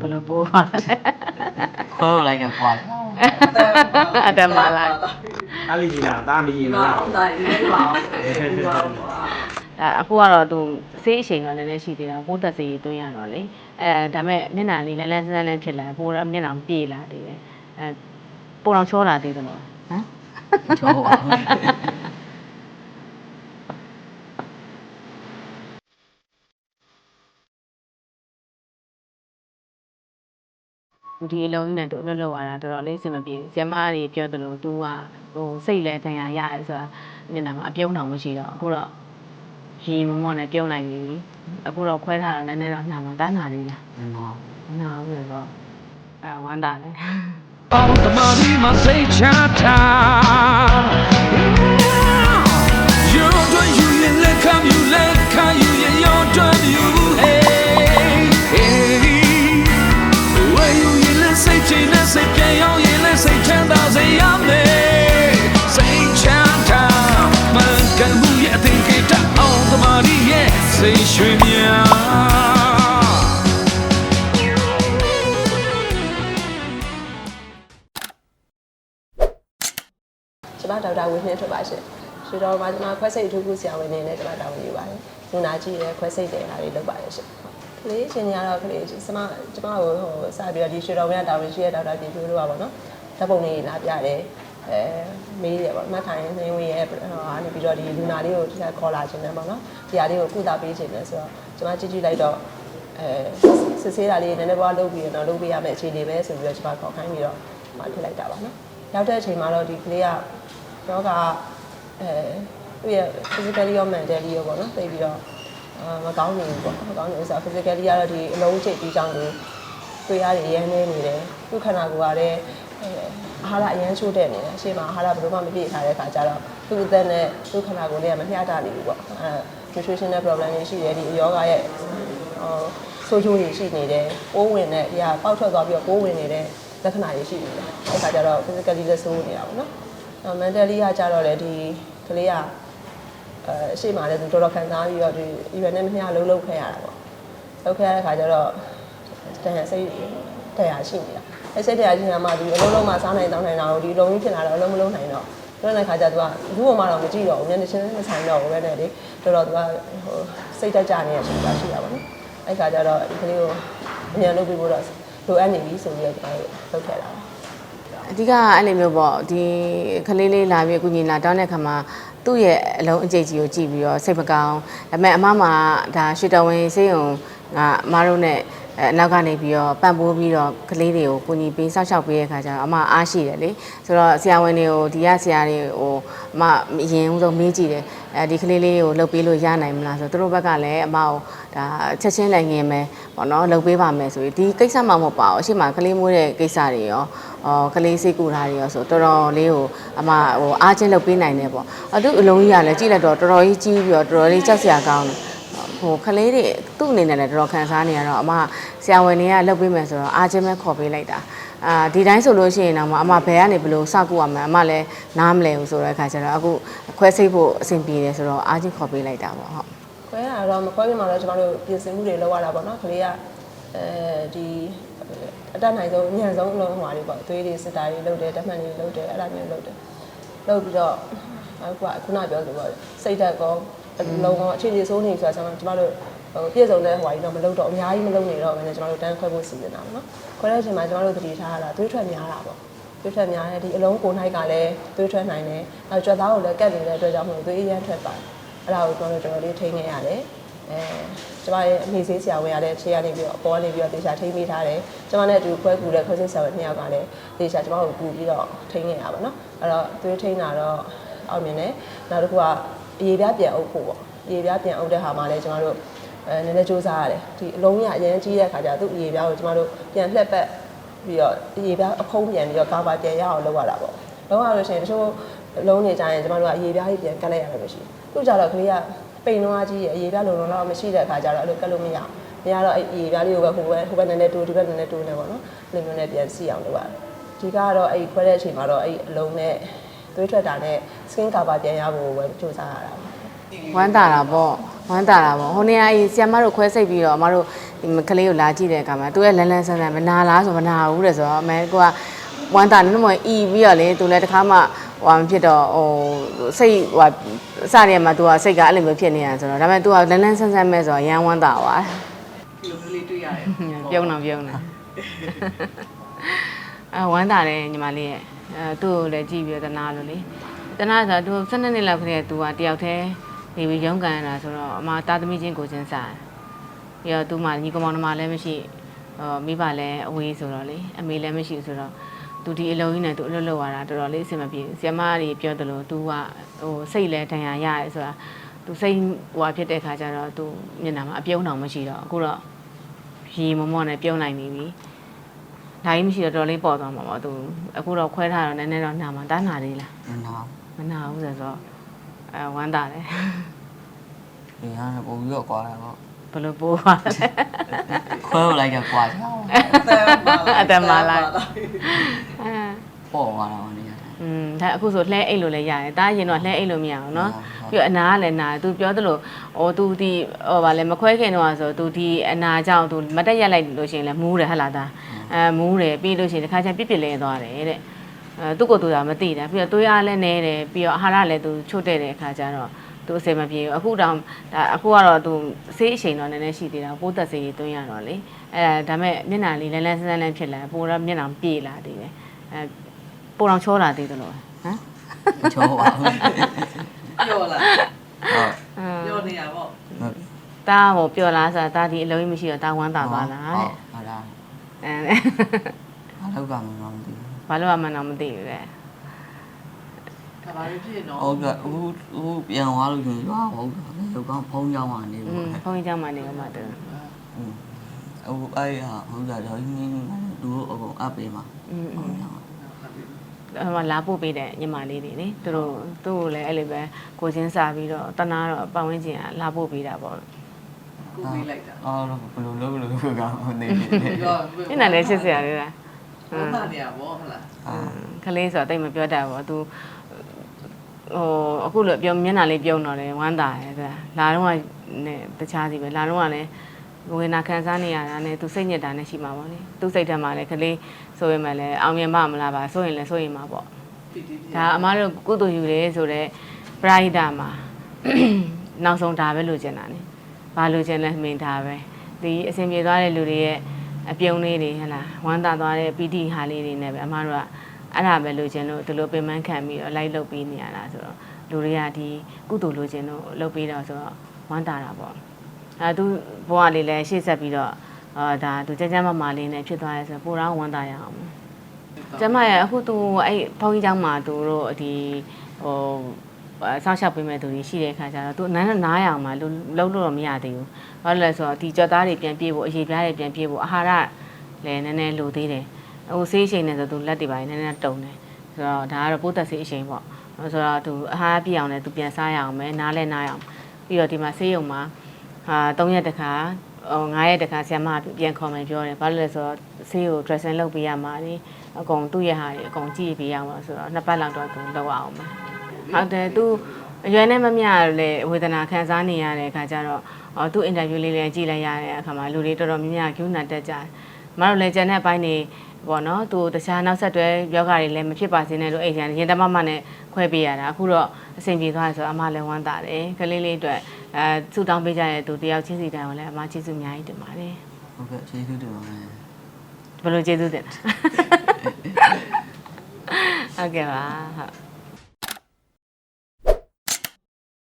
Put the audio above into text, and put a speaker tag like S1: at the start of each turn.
S1: ဘယ်လိုပိုးပါလဲ
S2: ခေါ်လိုက်ကပွား
S1: အတမလာ
S3: အားလေးကြီးလားတားမကြီးလား
S4: ဒါရင်းပါ
S1: အဲအခုကတော့သူဆေးအချိန်ကလည်းလည်းရှိသေးတာပိုးသက်စေးသွင်းရတော့လေအဲဒါမဲ့မျက်နှာလေးလဲလဲဆန်းဆန်းလေးဖြစ်လာပိုးမျက်နှာပြေးလာသေးတယ်အဲပိုးတော်ချောလာသေးတယ်လို့ဟမ်
S2: ချောပါ
S1: ဒီအလုံးကြီးနဲ့သူအလုပ်လုပ်ရတာတော်တော်လေးအဆင်မပြေဘူး။ကျမကြီးပြောသလို तू ကဟိုစိတ်လဲတန်ရာရတယ်ဆိုတာမျက်နှာမှာအပြုံးတောင်မရှိတော့အခုတော့ရီမမော့နဲ့ပြုံးလိုက်ပြီ။အခုတော့ခွဲထားတာလည်းနည်းတော့နှာမှာတန်းနာလေးလား
S2: မော။
S1: နာဘူးတော့အဲဝမ်းတာလေ
S5: All the money must say chata. You're the you in let come you let
S4: မဒေါက်တာဝင်းနှင်းထွက်ပါရှင်ရွှေတော်မှာကျွန်မခွဲစိတ်အထူးကုဆရာဝန်နေနဲ့ကျွန်မတာဝန်ယူပါတယ်လူနာကြည့်ရဲခွဲစိတ်တယ်ဟာတွေလုပ်ပါတယ်ရှင်ကလေးချင်းကြီးကတော့ကလေးချင်းကျွန်မကျွန်မကိုဟိုစပြီးတော့ဒီရွှေတော်ဝင်းကတာဝန်ရှိတဲ့ဒေါက်တာပြင်ပြလို့ပါပေါ့နော်ဓာတ်ပုံလေးလာပြတယ်အဲမေးတယ်ပေါ့မှတ်ထိုင်နေဝင်ရဲ့ဟိုကနေပြီးတော့ဒီလူနာလေးကိုဒီကခေါ်လာခြင်းနဲ့ပေါ့နော်ဒီဟာလေးကိုကုသပေးခြင်းနဲ့ဆိုတော့ကျွန်မကြည့်ကြည့်လိုက်တော့အဲစစ်ဆေးတာလေးနည်းနည်းပွားလုပ်ပြီးတော့လုပ်ပေးရမယ့်အခြေအနေပဲဆိုပြီးတော့ကျွန်မခေါ်ခိုင်းပြီးတော့မှထည့်လိုက်တာပါနော်ရောက်တဲ့အချိန်မှာတော့ဒီကလေးက ယောဂအဲသူ့ရဲ့ physically ရော mentally ရောပေါ့နော်သိပြီးတော့အာမကောင်းနေဘူးပေါ့မကောင်းနေဘူးဆိုတော့ physically ကတော့ဒီအလုံးချိတ်ပြီးကြောင်းကိုတွေ့ရတယ်ရမ်းနေနေတယ်သူ့ခန္ဓာကိုယ်ကလည်းအာဟာရအရန်ချိုးတဲ့နေတယ်အရှိမအာဟာရဘယ်လိုမှမပြည့်ထားတဲ့ခါကျတော့သူ့အသက်နဲ့သူ့ခန္ဓာကိုယ်လေးကမမျှတနေဘူးပေါ့အဲ nutritional problem တွေရှိတယ်ဒီယောဂရဲ့ဟိုဆိုးကျိုးတွေရှိနေတယ်ပိုးဝင်တဲ့ဒီဟာပေါက်ထွက်သွားပြီးတော့ပိုးဝင်နေတဲ့လက္ခဏာတွေရှိနေတယ်အဲခါကျတော့ physically လည်းဆိုးနေတာပေါ့နော် နော် mentally ကကြတော့လေဒီကလေးကအဲအရှိမှလည်းသူတော်တော်ခံစားပြီးတော့ဒီ event နဲ့မမျှလုံးလုံးခဲ့ရတာပေါ့လုံးခဲ့ရတဲ့ခါကျတော့တန်ရစိတ်တရားရှိနေတာအဲစိတ်တရားရှိနေတာမှဒီအလုံးလုံးမှစားနိုင်တောင်းနိုင်တာကိုဒီလုံးကြီးဖြစ်လာတော့အလုံးမလုံးနိုင်တော့တော့တဲ့ခါကျသူကဘူးပေါ်မှာတော့မကြည့်တော့ဘူးမျက်နှာချင်းမဆိုင်တော့ဘူးပဲနဲ့လေတော်တော်သူကဟိုစိတ်တက်ကြနေရချိန်တာရှိတာပေါ့နော်အဲခါကျတော့ဒီကလေးကိုအမြန်လုပ်ပြီးဖို့တော့လိုအပ်နေပြီဆိုပြီးတော့ကျွန်တော်တို့လုပ်ခဲ့တာပါ
S1: အဓိကအဲ့လိုမျိုးပေါ့ဒီကလေးလေးလာပြီးအကူညီလာတောင်းတဲ့ခါမှာသူ့ရဲ့အလုံးအကျိတ်ကြီးကိုကြည့်ပြီးတော့စိတ်မကောင်းဒါပေမဲ့အမမှာဒါရွှေတော်ဝင်စေးရုံကအမတို့နဲ့ အဲအနောက်ကနေပြီးတော့ပံ့ပိုးပြီးတော့ကလေးတွေကိုကူညီပေးစောင့်ရှောက်ပေးတဲ့ခါကျတော့အမအားရှိတယ်လေဆိုတော့ဆရာဝန်တွေကိုဒီကဆရာတွေဟိုအမအရင်ဦးဆုံးမေးကြည့်တယ်အဲဒီကလေးလေးကိုလှုပ်ပေးလို့ရနိုင်မလားဆိုတော့သူတို့ဘက်ကလည်းအမကိုဒါချက်ချင်းလည်းငင်မယ်ပေါ့နော်လှုပ်ပေးပါမယ်ဆိုပြီးဒီကိစ္စမှမဟုတ်ပါဘူးအရှိမကလေးမွေးတဲ့ကိစ္စတွေရောအော်ကလေးစိတ်ကူတာတွေရောဆိုတော်တော်လေးကိုအမဟိုအားချင်းလှုပ်ပေးနိုင်တယ်ပေါ့အတူအလုံးကြီးကလည်းကြည့်လိုက်တော့တော်တော်ကြီးကြီးပြီးတော့တော်တော်လေးကြောက်စရာကောင်းတယ် ဟိုကလေးတွေသူ့အနေနဲ့လည်းတော်တော်ခံစားနေရတော့အမဆရာဝန်တွေကလှုပ်ပေးမယ်ဆိုတော့အားချင်းပဲခေါ်ပေးလိုက်တာအာဒီတိုင်းဆိုလို့ရှိရင်တော့အမဘယ်ကနေဘယ်လိုစကူရမလဲအမလည်းနားမလဲဘူးဆိုတဲ့အခါကျတော့အခုခွဲစိတ်ဖို့အဆင်ပြေတယ်ဆိုတော့အားချင်းခေါ်ပေးလိုက်တာပေါ့ဟုတ်
S4: ခွဲရတော့မခွဲပြမှာတော့ကျမတို့ပြင်ဆင်မှုတွေလုပ်ရတာပေါ့နော်ကလေးကအဲဒီအတက်နိုင်ဆုံးအញ្ញံဆုံးအလုံးဟွာတွေပေါ့သွေးတွေစစ်တာတွေလုပ်တယ်တက်မှန်တွေလုပ်တယ်အဲ့လိုမျိုးလုပ်တယ်လုပ်ပြီးတော့အခုကခုနပြောလို့ပေါ့စိတ်ဓာတ်ကော လုံးကောအခြေအနေဆိုးနေဆိုတာကျမကျမတို့ဟိုပြည့်စုံတဲ့ဟွာကြီးတော့မလုပ်တော့အများကြီးမလုပ်နေတော့ဘဲနဲ့ကျမတို့တန်းခွဲဖို့စီစဉ်တာပေါ့နော်ခွဲတဲ့အချိန်မှာကျမတို့တတိထားရတာသွေးထွက်များတာပေါ့သွေးထွက်များတယ်ဒီအလုံးကိုနိုင်ကလည်းသွေးထွက်နိုင်တယ်နောက်ကြွက်သားကိုလည်းကတ်နေတဲ့အတွက်ကြောင့်မလို့သွေးအရန်ထွက်ပါတယ်အဲ့ဒါကိုကျွန်တော်တို့တော်တော်လေးထိန်းနေရတယ်အဲကျမရဲ့အမေဆေးဆရာဝန်ရတဲ့ခြေရနေပြီးတော့အပေါ်ကနေပြီးတော့တေချာထိန်းပေးထားတယ်ကျမနဲ့အတူခွဲကူတဲ့ခွဲစစ်ဆရာဝန်နှစ်ယောက်ကလည်းတေချာကျမကိုကူပြီးတော့ထိန်းနေရပါတော့အဲ့တော့သွေးထိန်းတာတော့အောင်မြင်တယ်နောက်တစ်ခုကအ ရေးပြားပြန်အုပ်ဖို့ပေါ့အရေးပြားပြန်အုပ်တဲ့ဟာမှလည်းကျမတို့အဲနည်းနည်းစူးစမ်းရတယ်ဒီအလုံးကြီးအရင်ကြီးတဲ့ခါကျသူ့အရေးပြားကိုကျမတို့ပြန်လှက်ပတ်ပြီးတော့အရေးပြားအဖုံးပြန်ပြီးတော့ကာဗာပြန်ရအောင်လုပ်ရတာပေါ့လုပ်ရလို့ရှိရင်တချို့လုံးနေကြရင်ကျမတို့ကအရေးပြားကြီးပြန်ကတ်လိုက်ရတယ်မရှိဘူးသူ့ကြတော့ကလေးကပိန်တော့ကြီးရဲ့အရေးပြလုံလုံတော့မရှိတဲ့အခါကျတော့အဲ့လိုကတ်လို့မရအောင်မရတော့အဲ့အရေးပြလေးကိုပဲဟိုဘက်ဟိုဘက်နည်းနည်းတိုးဒီဘက်နည်းနည်းတိုးနေပေါ့နော်အဲ့လိုမျိုးနဲ့ပြန်စီအောင်လုပ်ရတယ်ဒီကတော့အဲ့ခွဲတဲ့အချိန်မှာတော့အဲ့အလုံးနဲ့ သွေးထွက်တာနဲ့ skin cover ပြန်ရဖို့ပဲစူးစမ်းရတာပါ
S1: ဝမ်းတာတာပေါ့ဝမ်းတာတာပေါ့ဟိုနေ့ကအေးဆီယမတို့ခွဲစိတ်ပြီးတော့အမတို့ဒီကလေးကိုလာကြည့်တဲ့အခါမှာသူရဲ့လန်းလန်းဆန်းဆန်းမနာလားဆိုမနာဘူးတဲ့ဆိုတော့အမေကဝမ်းတာနည်းနည်းမအီပြီးတော့လေသူလည်းတစ်ခါမှဟိုမဖြစ်တော့ဟိုစိတ်ဟိုစရတဲ့မှာသူကစိတ်ကအဲ့လိုမျိုးဖြစ်နေတာဆိုတော့ဒါပေမဲ့ तू ကလန်းလန်းဆန်းဆန်းပဲဆိုတော့ရမ်းဝမ်းတာပါ
S2: ဒီလိုမျိုးလေးတွေ့ရတယ်
S1: ပြုံးတော့ပြုံးတယ်အဲဝမ်းတာတယ်ညီမလေးရဲ့ အဲသူ့ကိုလည်းကြည့်ပြီးတော့တနာလို့လေတနာဆိုတော့ तू 12နှစ်လောက်ကလေးက तू ကတယောက်တည်းနေပြီးရုန်းကန်ရတာဆိုတော့အမတာသမီချင်းကိုချင်းစားပြီးတော့ तू မှညီကောင်မောင်နှမလည်းမရှိဟောမိဘလည်းအဝေးဆိုတော့လေအမေလည်းမရှိဆိုတော့သူဒီအလုံးကြီးနဲ့သူအလုပ်လုပ်ရတာတော်တော်လေးအဆင်မပြေဆီယမကြီးပြောတယ်လို့ तू ကဟိုစိတ်လဲဒဏ်ရာရတယ်ဆိုတာ तू စိတ်ဟိုဖြစ်တဲ့ခါကျတော့ तू မျက်နှာမှာအပြုံးတောင်မရှိတော့အခုတော့ ရေမမော့နဲ့ပြုံးနိုင်နေပြီ။ ဒါကြီးမရှိတော့တော်လေးပေါ်သွားမှာပေါ့သူအခုတော့ခွဲထားတော့နည်းနည်းတော့နာမှာတားနာသေးလား
S2: နော်
S1: မနာဘူးဆိုတော့အဲဝမ်းတာတယ်
S2: ဒီဟာကပုံပြီးတော့ကွာတာပေါ့
S1: ဘယ်လိုပိုးပါလဲ
S2: ခွဲလိုက်ကကွာကြောင်း
S1: အတမလာအဲ
S2: ပေါ့သွားတာပေါ့နေရတယ်
S1: อืมဒါအခုဆိုလှဲအိတ်လို့လည်းရတယ်တားရင်တော့လှဲအိတ်လို့မရအောင်เนาะ
S2: ဟုတ်
S1: ပြီးတော့အနာကလည်းနာသူပြောသလိုဟိုသူဒီဟိုဗာလဲမခွဲခင်တော့ဆိုသူဒီအနာကြောင့်သူမတက်ရက်လိုက်လို့ရှိရင်လည်းမူးတယ်ဟဟလာသားအဲမူးတယ်ပြီးလို့ရှိရင်တစ်ခါကျပြစ်ပြစ်လဲသွားတယ်တဲ့အဲသူ့ကိုယ်သူကမသိတာပြီးတော့သွေးအားလည်းနေတယ်ပြီးတော့အာဟာရလည်းသူချို့တဲ့တဲ့အခါကျတော့သူအစင်မပြေဘူးအခုတောင်ဒါအခုကတော့သူဆေးအချိန်တော့နည်းနည်းရှိသေးတာပိုးသက်ဆေးကြီးသွင်းရတော့လေအဲဒါမဲ့မျက်နှာလေးလဲလဲဆန်းဆန်းလန်းဖြစ်လာပိုတော့မျက်နှာပြေလာသေးတယ်အဲ ပိုတော့ချောလာသေးတယ်လို့ဟမ်
S2: ချိုးပါဘူး
S6: ပြောလာ
S2: ဟုတ်
S6: ပြောနေရပေါ့
S2: ဟုတ်
S1: တာဟိုပြောလားဆိုတာတာဒီအလုံးကြီးမရှိတော့တာဝမ်းသာသွားလားတဲ့
S2: ဟာလား
S1: အဲ
S2: အလောက်ကမှမသိဘူး
S1: ဘာလို့မှမနာမသိဘူးလေ
S6: ကဘာလို့ဖြစ်နော်
S2: ဟုတ်ကဲ့အခုအခုပြန်သွားလို့ရှင်ရွာဟုတ်ကဲ့လောကဖုံးကြောင်းမှနေ
S1: อื
S2: ပေါ့
S1: มဘုန်းကြီးကျောင်းမှာနေတော့မှတူ
S2: အခုအဲ့ဟာဟုတ်ကဲ့တော့နင်းသူတို့အကုန်အပ်ပေးမှာ
S1: อืม
S2: ဟုတ်ကဲ့
S1: ဟိုလာပို့ပေးတဲ့ညီမလေးတွေလေသူတို့သူ့ကိုလည်းအဲ့လိုပဲကိုချင်းစားပြီးတော့တနာတော့ပတ်ဝန်းကျင်ကလာပို့ပေးတာပေါ့
S6: ကိုပေးလိုက်တာ
S2: အော်ဘယ်လိုလုပ်လို့ကောင်းနေနေ
S6: ပြော
S1: ညနေလေးချစ်စရာလေးလား
S6: ဘုံသားနေရပေါ့ဟုတ်လား
S2: အာ
S1: ကလေးဆိုတော့တိတ်မပြောတတ်ဘူးသူဟိုအခုလိုပြောမျက်နှာလေးပြုံးတော့တယ်ဝမ်းသာတယ်ဆိုတာလာတော့ကနဲ့တခြားစီပဲလာတော့ကလည်းဝေနာခံစားနေရတာနဲ့သူစိတ်ညစ်တာနဲ့ရှိမှာပေါ့လေသူစိတ်ထဲမှာလည်းကလေး ဆိုရင်မှလည်းအောင်မြင်ပါမလားပါဆိုရင်လည်းဆိုရင်မှာပေါ့
S6: ပီတီပီ
S1: ဒါအမားတို့ကုသိုလ်ယူတယ်ဆိုတော့ပရာဟိတမှာနောက်ဆုံးဒါပဲလိုချင်တာနေဘာလိုချင်လဲမင်းဒါပဲဒီအစဉ်ပြေသွားတဲ့လူတွေရဲ့အပြုံးလေးတွေဟဲ့လားဝမ်းသာသွားတဲ့ပီတိဟာလေးတွေနဲ့ပဲအမားတို့ကအဲ့ဒါပဲလိုချင်လို့ဒီလိုပင်ပန်းခံပြီးတော့လိုက်လုပ်ပေးနေရတာဆိုတော့လူတွေကဒီကုသိုလ်လိုချင်လို့လုပ်ပေးတော့ဆိုတော့ဝမ်းသာတာပေါ့အဲသူဘဝလေးလည်းရှေ့ဆက်ပြီးတော့ အာဒါသူကြမ်းကြမ်းမမာလေးနဲ့ဖြစ်သွားရဲဆိုတော့ပိုတော့ဝမ်းသာရအောင်ကျမရဲ့အခုသူအဲ့ဘုန်းကြီးကျောင်းမှာသူတို့ဒီဟိုဆောင်းရှောက်ပေးမဲ့သူကြီးရှိတဲ့ခါကျတော့သူအနမ်းနားရအောင်မှာလုံးလုံးလို့တော့မရသေးဘူး။ဘာလို့လဲဆိုတော့ဒီကြော်သားတွေပြန်ပြေးဖို့အရေးပြားတွေပြန်ပြေးဖို့အာဟာရလည်းနည်းနည်းလိုသေးတယ်။ဟိုဆေးအချိန်နဲ့ဆိုသူလက်တွေပိုင်းနည်းနည်းတုံတယ်။ဆိုတော့ဒါကတော့ပိုးသက်ဆေးအချိန်ပေါ့။ဆိုတော့သူအာဟာရပြည့်အောင်လည်းသူပြန်စားရအောင်မယ်နားလည်းနားရအောင်ပြီးတော့ဒီမှာဆေးရုံမှာဟာ၃ရက်တခါ ဟို9ရက်တခါဆရာမပြန်ခေါ်မယ်ပြောတယ်။ဘာလို့လဲဆိုတော့ဆေးကို dressing လုပ်ပေးရမှာလေ။အကုန်သူ့ရဲ့ဟာတွေအကုန်ကြည့်ပေးရမှာဆိုတော့နှစ်ပတ်လောက်တော့သူလောက်အောင်မယ်။ဟုတ်တယ်သူအရွယ်နဲ့မမျှလည်းဝေဒနာခံစားနေရတဲ့အခါကျတော့အော်သူ့အင်တာဗျူးလေးလည်းကြည့်လိုက်ရတဲ့အခါမှာလူတွေတော်တော်များများကျူးနာတက်ကြတယ်။မတို့လည်းကျန်တဲ့အပိုင်းတွေ ပေါ့နော်သူတခြားနောက်ဆက်တွဲယောဂတွေလည်းမဖြစ်ပါစေနဲ့လို့အိမ်ကျန်ရင်တမမနဲ့ခွဲပေးရတာအခုတော့အဆင်ပြေသွားတယ်ဆိုတော့အမလည်းဝမ်းသာတယ်ကလေးလေးအတွက်အဲဆူတောင်းပေးကြတဲ့သူတယောက်ချင်းစီတိုင်းကိုလည်းအမကျေးဇူးအများကြီးတင်ပါတယ်
S2: ဟုတ်ကဲ့ကျေးဇူးတင်ပါတယ်
S1: ဘယ်လိုကျေးဇူးတင်လဲဟုတ်ကဲ့ပါဟုတ်